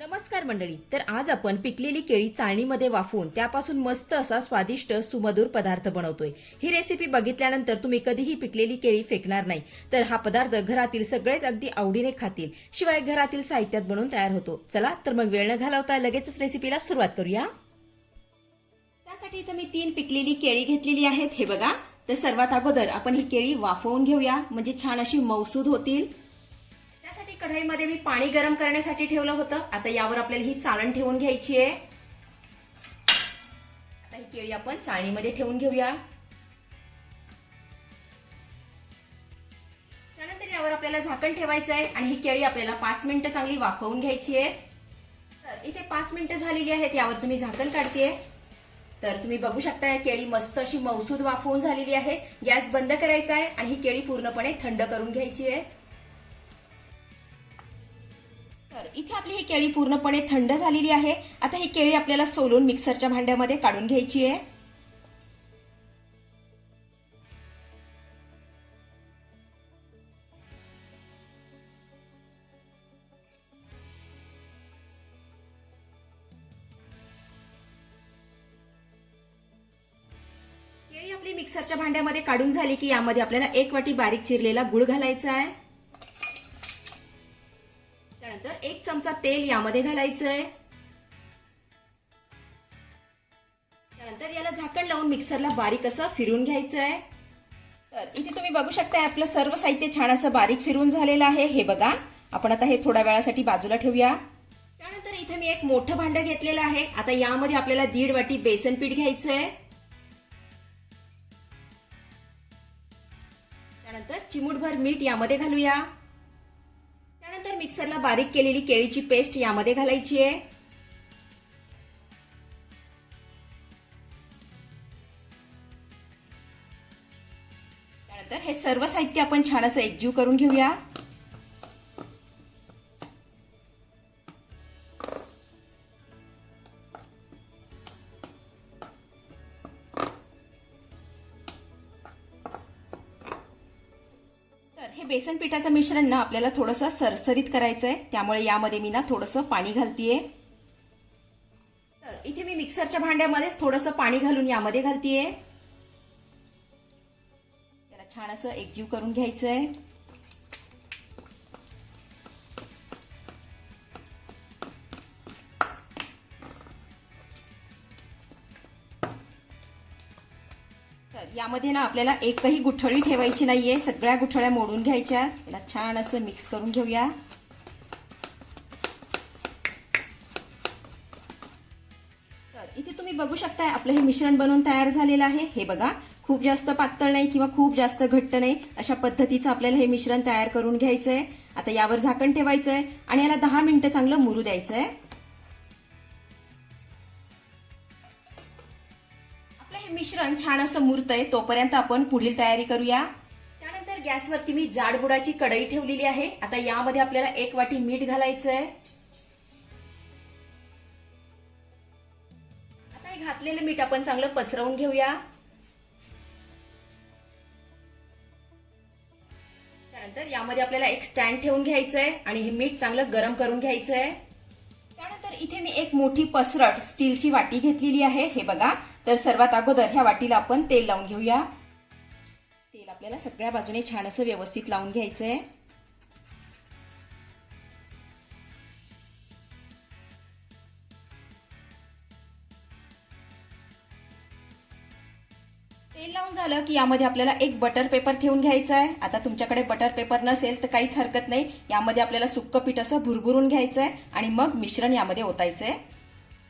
नमस्कार मंडळी तर आज आपण पिकलेली केळी चाळणीमध्ये वाफवून त्यापासून मस्त असा स्वादिष्ट सुमधुर पदार्थ बनवतोय. ही रेसिपी बघितल्यानंतर तुम्ही कधीही पिकलेली केळी फेकणार नाही. तर हा पदार्थ घरातील सगळेच अगदी आवडीने खातील. शिवाय घरातील साहित्यात बनवून तयार होतो. चला तर मग वेळ न घालवता लगेचच रेसिपीला सुरुवात करूया. त्यासाठी इथं मी तीन पिकलेली केळी घेतलेली आहेत. हे बघा तर सर्वात अगोदर आपण ही केळी वाफवून घेऊया. म्हणजे छान अशी मौसूद होतील. कढईमध्ये मी पाणी गरम करण्यासाठी ठेवलं होतं. आता यावर आपल्याला ही चाळण ठेवून घ्यायची आहे. आता ही केळी आपण चाळणीमध्ये ठेवून घेऊया. त्यानंतर यावर आपल्याला झाकण ठेवायचं आहे आणि ही केळी आपल्याला पाच मिनिटं चांगली वाफवून घ्यायची आहे. तर इथे पाच मिनिटं झालेली आहेत यावरचं मी झाकण काढते तर तुम्ही बघू शकता या केळी मस्त अशी मौसूद वाफवून झालेली आहे. गॅस बंद करायचा आहे आणि ही केळी पूर्णपणे थंड करून घ्यायची आहे. तर इथे आपली ही केळी पूर्णपणे थंड झालेली आहे. आता ही केळी आपल्याला सोलून मिक्सरच्या भांड्यामध्ये काढून घ्यायची आहे. केळी आपली मिक्सरच्या भांड्यामध्ये काढून झाली की यामध्ये आपल्याला एक वाटी बारीक चिरलेला गुळ घालायचा आहे. त्यानंतर एक चमचा तेल यामध्ये घालायचं आहे त्यानंतर याला झाकण लावून मिक्सरला बारीक असं फिरून घ्यायचं आहे तर इथे तुम्ही बघू शकता आपलं सर्व साहित्य छान असं बारीक फिरून झालेलं आहे. हे बघा आपण आता हे थोड्या वेळासाठी बाजूला ठेवूया. त्यानंतर इथे मी एक मोठं भांडं घेतलेलं आहे. आता यामध्ये आपल्याला दीड वाटी बेसन पीठ घ्यायचं आहे त्यानंतर चिमूटभर मीठ यामध्ये घालूया. त्यानंतर मिक्सरला बारीक केलेली केळीची पेस्ट यामध्ये घालायची आहे. त्यानंतर हे सर्व साहित्य आपण छान असं एकजीव करून घेऊया. हे बेसन पिठाचं मिश्रण ना आपल्याला थोडंसं सरसरीत करायचं आहे त्यामुळे यामध्ये मी ना थोडंसं पाणी घालतीये. तर इथे मी मिक्सरच्या भांड्यामध्येच थोडंसं पाणी घालून यामध्ये घालतीये. त्याला छान असं एकजीव करून घ्यायचं आहे यामध्ये ना आपल्याला एकही गुठळी ठेवायची नाहीये. सगळ्या गुठळ्या मोडून घ्यायच्या. त्याला छान असं मिक्स करून घेऊया. तर इथे तुम्ही बघू शकताय आपलं हे मिश्रण बनवून तयार झालेलं आहे. हे बघा खूप जास्त पातळ नाही किंवा खूप जास्त घट्ट नाही. अशा पद्धतीचं आपल्याला हे मिश्रण तयार करून घ्यायचंय. आता यावर झाकण ठेवायचंय आणि याला दहा मिनिटं चांगलं मुरू द्यायचंय. मिश्रण छान असं मुरतंय तोपर्यंत आपण पुढील तयारी करूया. त्यानंतर गॅसवरती मी जाडबुडाची कढई ठेवलेली आहे. आता यामध्ये आपल्याला एक वाटी मीठ घालायचं आहे आता हे घातलेलं मीठ आपण चांगलं पसरवून घेऊया. त्यानंतर यामध्ये आपल्याला एक स्टँड ठेवून घ्यायचंय आणि हे मीठ चांगलं गरम करून घ्यायचं आहे एक मोठी पसरट स्टीलची वाटी घेतलेली आहे. हे बघा. तर सर्वात अगोदर ह्या वाटीला आपण तेल लावून घेऊया. तेल आपल्याला सगळ्या बाजूने छान असं व्यवस्थित लावून घ्यायचं आहे तेल लावून झालं की यामध्ये आपल्याला एक बटर पेपर ठेवून घ्यायचा आहे. आता तुमच्याकडे बटर पेपर नसेल तर काहीच हरकत नाही. यामध्ये आपल्याला सुक्क पीठ असं भुरभुरून घ्यायचं आहे आणि मग मिश्रण यामध्ये ओतायचं आहे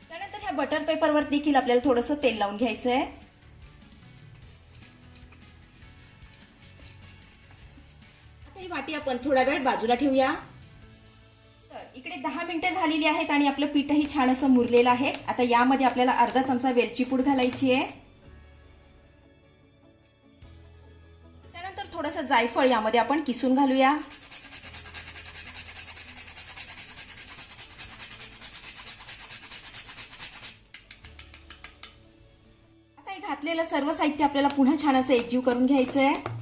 त्यानंतर ह्या बटर पेपरवर देखील आपल्याला थोडंसं तेल लावून घ्यायचं आहे आता ही वाटी आपण थोडा वेळ बाजूला ठेवूया. तर इकडे दहा मिनिटं झालेली आहेत आणि आपलं पीठही छान असं मुरलेलं आहे. आता यामध्ये आपल्याला अर्धा चमचा वेलची पूड घालायची आहे. जायफळ यामध्ये आपण किसून घालूया. आता हे घातलेलं सर्व साहित्य आपल्याला पुन्हा छान असं एकजीव करून घ्यायचं आहे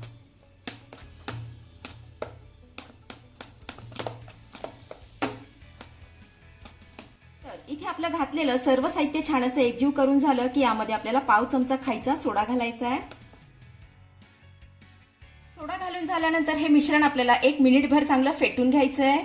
इथे आपलं घातलेलं सर्व साहित्य छान असं एकजीव करून झालं की यामध्ये आपल्याला पाव चमचा खायचा सोडा घालायचा आहे. सोडा झाल्यानंतर हे मिश्रण आपल्याला एक मिनिटभर चांगलं फेटून घ्यायचं आहे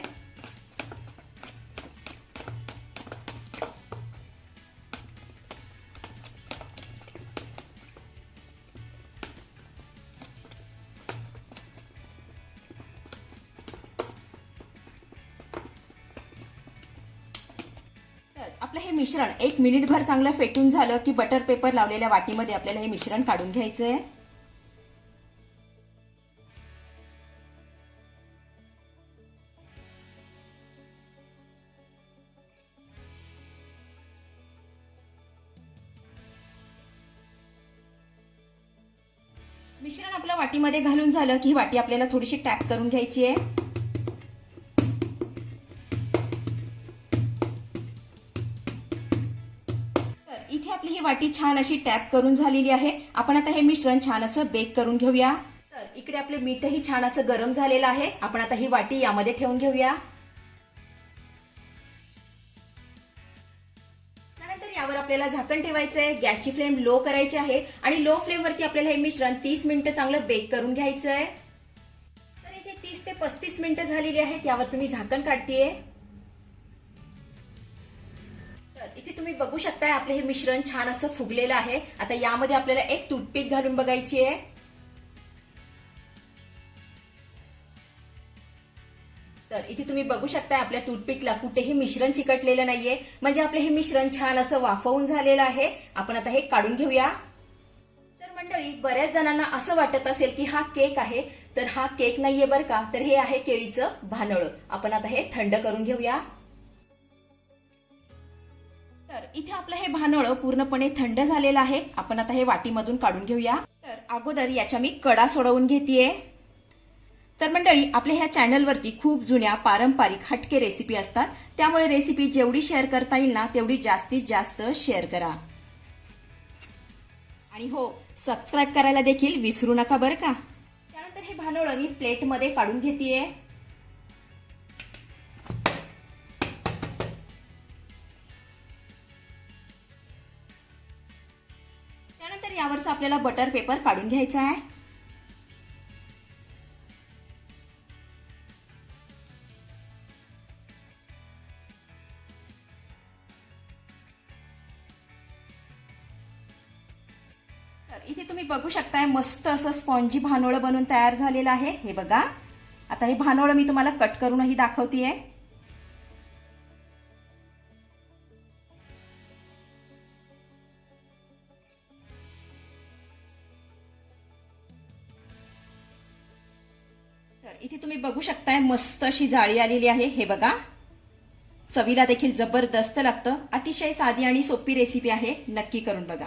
तर आपलं हे मिश्रण एक मिनिटभर चांगलं फेटून झालं की बटर पेपर लावलेल्या वाटीमध्ये आपल्याला हे मिश्रण काढून घ्यायचं आहे मिश्रण आपल्या वाटीमध्ये घालून झालं की ही वाटी आपल्याला थोडीशी टॅप करून घ्यायची आहे. इथे आपली ही वाटी छान अशी टॅप करून झालेली आहे. आपण आता हे मिश्रण छान असं बेक करून घेऊया. तर इकडे आपले मीठही छान असं गरम झालेलं आहे. आपण आता ही वाटी यामध्ये ठेवून घेऊया. आपल्याला झाकण ठेवायचं आहे गॅसची फ्लेम लो करायची आहे आणि लो फ्लेमवरती आपल्याला हे मिश्रण तीस मिनिटं चांगलं बेक करून घ्यायचं आहे तर इथे तीस ते पस्तीस मिनिटं झालेली आहेत यावरचं मी झाकण काढतेय. तर इथे तुम्ही बघू शकताय आपले हे मिश्रण छान असं फुगलेलं आहे. आता यामध्ये आपल्याला एक टूथपिक घालून बघायची आहे तर इथे तुम्ही बघू शकताय आपल्या टूथपिकला कुठेही मिश्रण चिकटलेलं नाहीये. म्हणजे आपलं हे मिश्रण छान असं वाफवून झालेलं आहे. आपण आता हे काढून घेऊया. तर मंडळी बऱ्याच जणांना असं वाटत असेल की हा केक आहे तर हा केक नाहीये बरं का? तर हे आहे केळीचं भानळ. आपण आता हे थंड करून घेऊया. तर इथे आपलं हे भानळ पूर्णपणे थंड झालेलं आहे. आपण आता हे वाटीमधून काढून घेऊया. तर अगोदर याच्या मी कडा सोडवून घेतेय. तर मंडळी आपल्या ह्या चॅनलवरती खूप जुन्या पारंपरिक हटके रेसिपी असतात. त्यामुळे रेसिपी जेवढी शेअर करता येईल ना तेवढी जास्तीत जास्त शेअर करा. आणि हो सबस्क्राईब करायला देखील विसरू नका बरं का. त्यानंतर हे भानोळ मी प्लेटमध्ये काढून घेतेय. त्यानंतर यावरचा आपल्याला बटर पेपर काढून घ्यायचा आहे. बघू शकताय मस्त असं स्पॉन्जी भानोळं बनून तयार झालेलं आहे. हे बघा. आता हे भानोळं मी तुम्हाला कट करूनही दाखवतेय. तर इथे तुम्ही बघू शकताय मस्त अशी जाळी आलेली आहे. हे बघा. चवीला देखील जबरदस्त लागतं. अतिशय साधी आणि सोपी रेसिपी आहे. नक्की करून बघा.